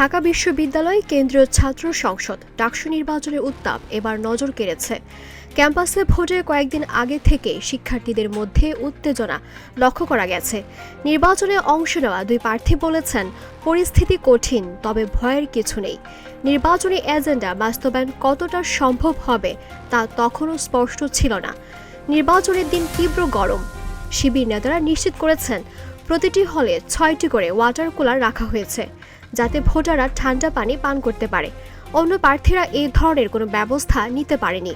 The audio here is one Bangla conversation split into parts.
ঢাকা বিশ্ববিদ্যালয় কেন্দ্রীয় ছাত্র সংসদ ডাকসু নির্বাচনের উত্তাপ এবার নজর কেড়েছে। ক্যাম্পাসে ভোটের কয়েকদিন আগে থেকে শিক্ষার্থীদের মধ্যে উত্তেজনা লক্ষ্য করা গেছে। নির্বাচনে অংশ নেওয়া দুই প্রার্থী বলেছেন, পরিস্থিতি কঠিন, তবে ভয়ের কিছু নেই। নির্বাচনী এজেন্ডা বাস্তবায়ন কতটা সম্ভব হবে তা তখনও স্পষ্ট ছিল না। নির্বাচনের দিন তীব্র গরম। শিবির নেতারা নিশ্চিত করেছেন, প্রতিটি হলে ছয়টি করে ওয়াটার কুলার রাখা হয়েছে। যাতে ভোটাররা ঠান্ডা পানি পান করতে পারে। অন্য প্রার্থীরা এই ধরনের কোনো ব্যবস্থা নিতে পারেনি।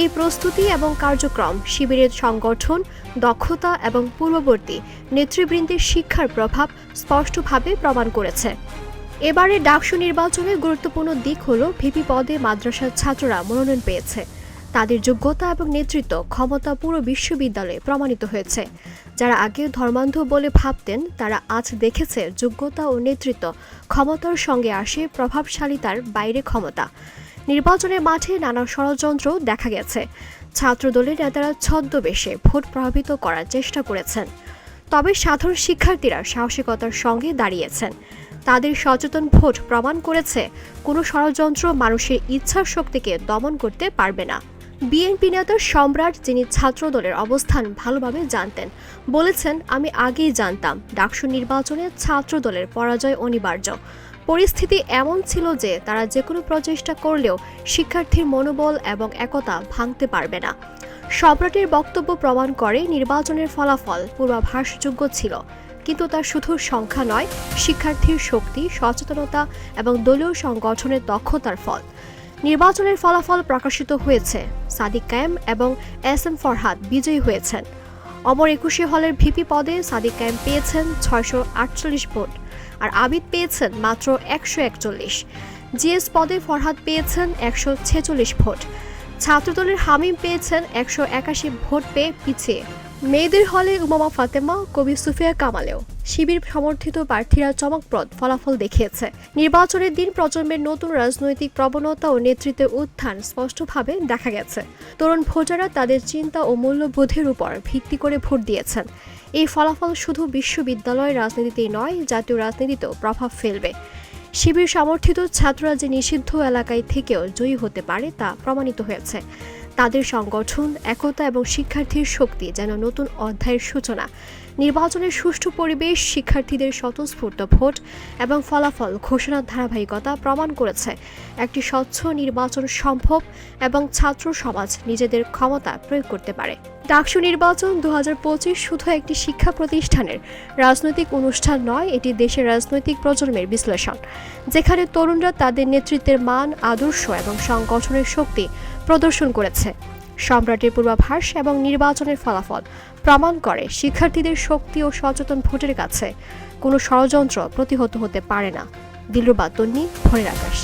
এই প্রস্তুতি এবং কার্যক্রম, শিবিরের সংগঠন, দক্ষতা এবং পূর্ববর্তী নেতৃবৃন্দের শিক্ষার প্রভাব স্পষ্টভাবে প্রমাণ করেছে। এবারে ডাকসু নির্বাচনের গুরুত্বপূর্ণ দিক হল ভিপি পদে মাদ্রাসার ছাত্ররা মনোনয়ন পেয়েছে। তাদের যোগ্যতা এবং নেতৃত্ব ক্ষমতা পুরো বিশ্ববিদ্যালয়ে প্রমাণিত হয়েছে। যারা আগে ধর্মান্ধ বলে ভাবতেন, তারা আজ দেখেছে যোগ্যতা ও নেতৃত্ব। ক্ষমতার সঙ্গে আসে প্রভাবশালিতার বাইরে ক্ষমতা। নির্বাচনের মাঠে নানা ষড়যন্ত্র দেখা গেছে। ছাত্রদলের নেতারা ছদ্মবেশে ভোট প্রভাবিত করার চেষ্টা করেছেন। তবে সাধারণ শিক্ষার্থীরা সাহসিকতার সঙ্গে দাঁড়িয়েছেন। তাদের সচেতন ভোট প্রমাণ করেছে, কোনো ষড়যন্ত্র মানুষের ইচ্ছার শক্তিকে দমন করতে পারবে না। বিএনপি নেতা সম্রাট যিনি ছাত্রদলের অবস্থান ভালোভাবে জানতেন, বলেছেন, আমি আগেই জানতাম ডাকসু নির্বাচনে ছাত্রদলের পরাজয় অনিবার্য। পরিস্থিতি এমন ছিল যে তারা যে কোনো প্রচেষ্টা করলেও শিক্ষার্থীর মনোবল এবং একতা ভাঙতে পারবে না। সম্রাটের বক্তব্য প্রমাণ করে নির্বাচনের ফলাফল পূর্বাভাসযোগ্য ছিল, কিন্তু তা শুধু সংখ্যা নয়, শিক্ষার্থীর শক্তি, সচেতনতা এবং দলীয় সংগঠনের দক্ষতার ফল। নির্বাচনের ফলাফল প্রকাশিত হয়েছে। সাদিক কায়েম এবং এস এম ফরহাদ বিজয়ী হয়েছেন। অমর একুশে হলের ভিপি পদে সাদিক কায়েম পেয়েছেন ছয়শো আটচল্লিশ ভোট আর আবিদ পেয়েছেন মাত্র একশো একচল্লিশ। জিএস পদে ফরহাদ পেয়েছেন একশো ছেচল্লিশ ভোট। ছাত্রদলের হামিম পেয়েছেন একশো একাশি ভোট পেয়ে পিছিয়ে। মেয়েদের হলে উমামা ফাতেমা, কবি সুফিয়া কামালেও শিবির সমর্থিত প্রার্থীরা চমকপ্রদ ফলাফল দেখিয়েছে। নির্বাচনের দিন প্রজন্মের নতুন রাজনৈতিক প্রবণতা ও নেতৃত্বের উত্থান স্পষ্টভাবে দেখা গেছে। তরুণ ভোটাররা তাদের চিন্তা ও মূল্যবোধের উপর ভিত্তি করে ভোট দিয়েছেন। এই ফলাফল শুধু বিশ্ববিদ্যালয় রাজনীতিতেই নয়, জাতীয় রাজনীতিতেও প্রভাব ফেলবে। শিবির সমর্থিত ছাত্ররা যে নিষিদ্ধ এলাকায় থেকেও জয়ী হতে পারে তা প্রমাণিত হয়েছে। তাদের সংগঠন, একতা এবং শিক্ষার্থীর শক্তি যেন নতুন অধ্যায়ের সূচনা। নির্বাচনের সুষ্ঠু পরিবেশ, শিক্ষার্থীদের স্বতঃস্ফূর্ত ভোট এবং ফলাফল ঘোষণার ধারাবাহিকতা প্রমাণ করেছে। একটি স্বচ্ছ নির্বাচন সম্ভব এবং ছাত্র সমাজ নিজেদের ক্ষমতা প্রয়োগ করতে পারে। ডাকসু নির্বাচন দু হাজার পঁচিশ শুধু একটি শিক্ষা প্রতিষ্ঠানের রাজনৈতিক অনুষ্ঠান নয়, এটি দেশের রাজনৈতিক প্রজন্মের বিশ্লেষণ। যেখানে তরুণরা তাদের নেতৃত্বের মান, আদর্শ এবং সংগঠনের শক্তি প্রদর্শন করেছে। সম্রাটের পূর্বাভাস এবং নির্বাচনের ফলাফল প্রমাণ করে শিক্ষার্থীদের শক্তি ও সচেতন ভোটের কাছে কোনো ষড়যন্ত্র প্রতিহত হতে পারে না। দিলরুবা তন্নি, ভোরের আকাশ।